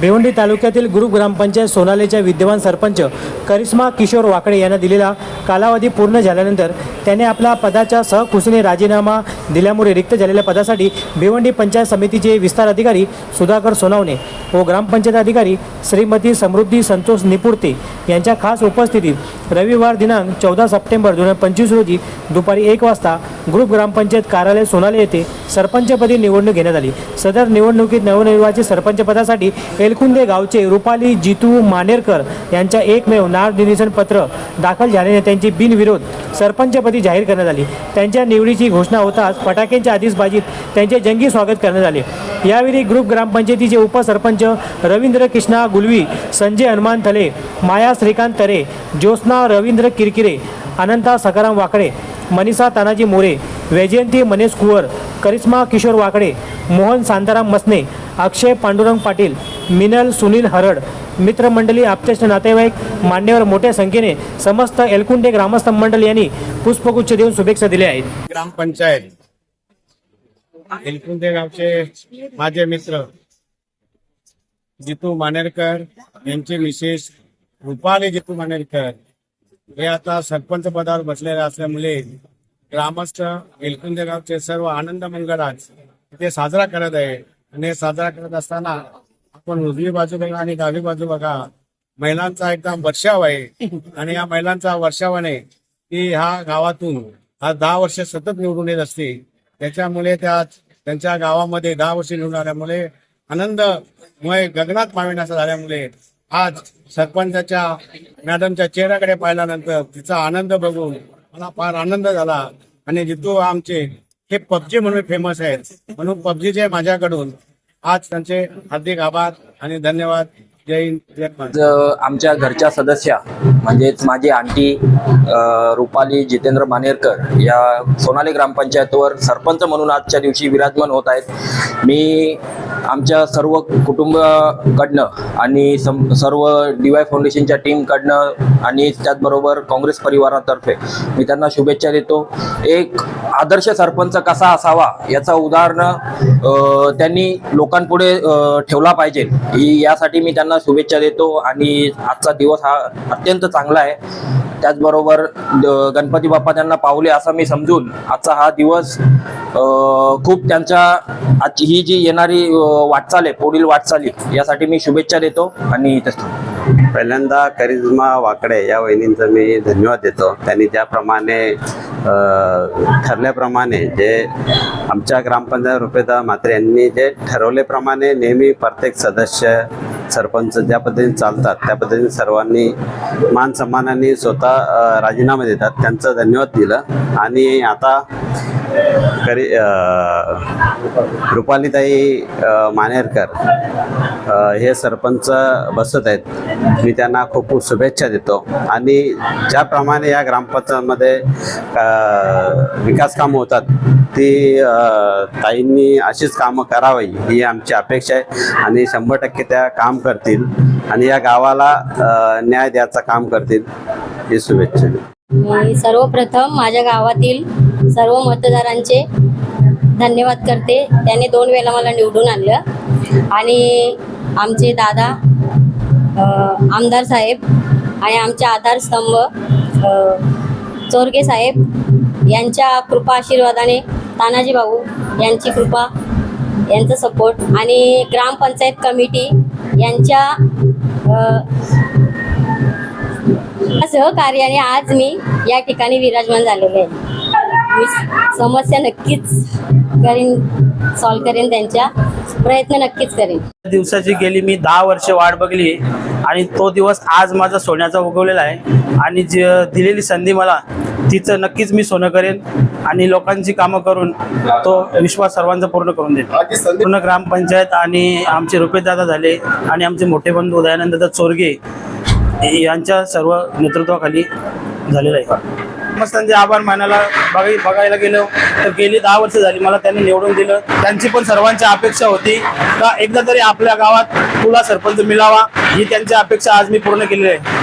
भिवंडी तालुक्यातील ग्रुप ग्रामपंचायत सोनालेच्या विद्यमान सरपंच करिश्मा किशोर वाकडे यांना दिलेला कालावधी पूर्ण झाल्यानंतर त्याने आपल्या पदाच्या सहकुशीने राजीनामा दिल्यामुळे रिक्त झालेल्या पदासाठी भिवंडी पंचायत समितीचे विस्तार अधिकारी सुधाकर सोनावणे व ग्रामपंचायत अधिकारी श्रीमती समृद्धी संतोष निपुर्ते यांच्या खास उपस्थितीत रविवार दिनांक चौदा सप्टेंबर दोन हजार पंचवीस रोजी दुपारी एक वाजता ग्रुप ग्रामपंचायत कार्यालय सोनाले येथे सरपंचपदी निवडणूक घेण्यात आली. सदर निवडणुकीत नवनिर्वाचित सरपंचपदासाठी एलकुंदे गावचे रुपाली जितू मानेरकर यांच्या एकमेव नार निरीक्षण पत्र दाखल झाल्याने त्यांची बिनविरोध सरपंचपदी जाहीर करण्यात आली. त्यांच्या निवडीची घोषणा होताच फटाक्यांच्या आतिषबाजीत त्यांचे जंगी स्वागत करण्यात आले. यावेळी ग्रुप ग्रामपंचायतीचे उपसरपंच रवींद्र कृष्णा गुलवी संजय हनुमान थले माया श्रीकांत तरे ज्योत्स्ना रवींद्र किरकिरे अनंता सकाराम वाकडे मनीषा तानाजी मोरे वैजयंती मनेश कुवर करिश्मा किशोर वाकडे मोहन शांताराम मसने अक्षय पांडुरंग पाटील मिनल सुनील हरड मित्रमंडळी आपतेष्ट नातेवाईक मान्यवर मोठ्या संख्येने समस्त एलकुंडे ग्रामस्थ मंडळ यांनी पुष्पगुच्छ देऊन शुभेच्छा दिल्या आहेत. ग्रामपंचायत एलकुंडे गावचे माझे मित्र जितू मानेरकर यांचे विशेष रुपाली जितू मानेरकर हे आता सरपंच पदावर बसलेले असल्यामुळे ग्रामस्थ एलकुंदे गावचे सर्व आनंद मंगल आज ते साजरा करत आहे. आणि हे साजरा करत असताना आपण उजवी बाजू बघा आणि डावी बाजू बघा. महिलांचा एकदम वर्षाव आहे. आणि या महिलांचा वर्षावाने की ह्या गावातून हा दहा वर्ष सतत निवडून येत असते. त्याच्यामुळे त्या त्यांच्या गावामध्ये दहा वर्ष निवडून आल्यामुळे आनंदमय गगनात पाविण्याचा झाल्यामुळे आज सरपंचाच्या मॅडमच्या चेहऱ्याकडे पाहिल्यानंतर तिचा आनंद बघून मला फार आनंद झाला. आणि जितू आमचे हे पबजी म्हणून फेमस आहेत. म्हणून पबजीचे माझ्याकडून आज त्यांचे हार्दिक आभार आणि धन्यवाद. जय हिंद जय आमच्या घरच्या सदस्या म्हणजेच माझी आंटी रुपाली जितेंद्र मानेरकर या सोनाली ग्रामपंचायतवर सरपंच म्हणून आजच्या दिवशी विराजमान होत आहेत. मी आमच्या सर्व कुटुंबाकडनं आणि सम सर्व डी वाय फाउंडेशनच्या टीमकडनं आणि त्याचबरोबर काँग्रेस परिवारातर्फे मी त्यांना शुभेच्छा देतो. एक आदर्श सरपंच कसा असावा याचं उदाहरण त्यांनी लोकांपुढे ठेवला पाहिजे. ही यासाठी मी त्यांना शुभेच्छा देतो आणि आजचा दिवस हा अत्यंत चांगला आहे. त्याचबरोबर गणपती बाप्पा त्यांना पावले असं मी समजून आजचा हा दिवस खूप त्यांच्या आजची ही जी येणारी वाटचाल आहे पुढील वाटचाली यासाठी मी शुभेच्छा देतो आणि पहिल्यांदा करिश्मा वाकडे या वहिनींचा मी धन्यवाद देतो. त्यांनी ज्याप्रमाणे ठरल्याप्रमाणे जे आमच्या ग्रामपंचायत रुपेदा मात्र यांनी जे ठरवल्याप्रमाणे नेहमी प्रत्येक सदस्य सरपंच ज्या पद्धतीने चालतात त्या पद्धतीने सर्वांनी मान सन्मानाने स्वतः राजीनामा देतात. त्यांचं धन्यवाद दिलं. आणि आता करी रुपालीताई मानेरकर हे सरपंच बसत आहेत. मी त्यांना खूप खूप शुभेच्छा देतो. आणि ज्याप्रमाणे या ग्रामपंचायतमध्ये विकास कामं होतात ती ताईंनी अशीच कामं करावी ही आमची अपेक्षा आहे. आणि शंभर टक्के त्या काम करतील. आणि या गावाला न्याय द्यायचं काम करतील. ही शुभेच्छा मी सर्वप्रथम माझ्या गावातील सर्व मतदारांचे धन्यवाद करते. त्याने दोन वेळेला मला निवडून आणलं. आणि आमचे दादा आमदार साहेब आणि आमचे आधारस्तंभ चोरगे साहेब यांच्या कृपा आशीर्वादाने तानाजी भाऊ यांची कृपा यांचा सपोर्ट आणि ग्रामपंचायत कमिटी यांच्या सहकार्याने आज मी या ठिकाणी विराजमान झालेले आहे. मी समस्या नक्कीच करीन सॉल्व करेन त्यांच्या. प्रयत्न नक्कीच करेन. दिवसाची गेली मी दहा वर्ष वाट बघली आणि तो दिवस आज माझा सोन्याचा उगवलेला आहे. आणि जी दिलेली संधी मला तिचं नक्कीच मी सोनं करेन आणि लोकांची कामं करून तो विश्वास सर्वांचा पूर्ण करून देतो पूर्ण ग्रामपंचायत आणि आमचे रुपेदादा झाले आणि आमचे मोठे बंधू दयानंददा चोरगे यांच्या सर्व नेतृत्वाखाली झालेलं आहे. ग्रामस्थांचे आभार मानायला बघाय बघायला गेलो. तर गेली दहा वर्ष झाली मला त्यांनी निवडून दिलं. त्यांची पण सर्वांची अपेक्षा होती का एकदा तरी आपल्या गावात तुला सरपंच मिळावा ही त्यांची अपेक्षा आज मी पूर्ण केलेली आहे.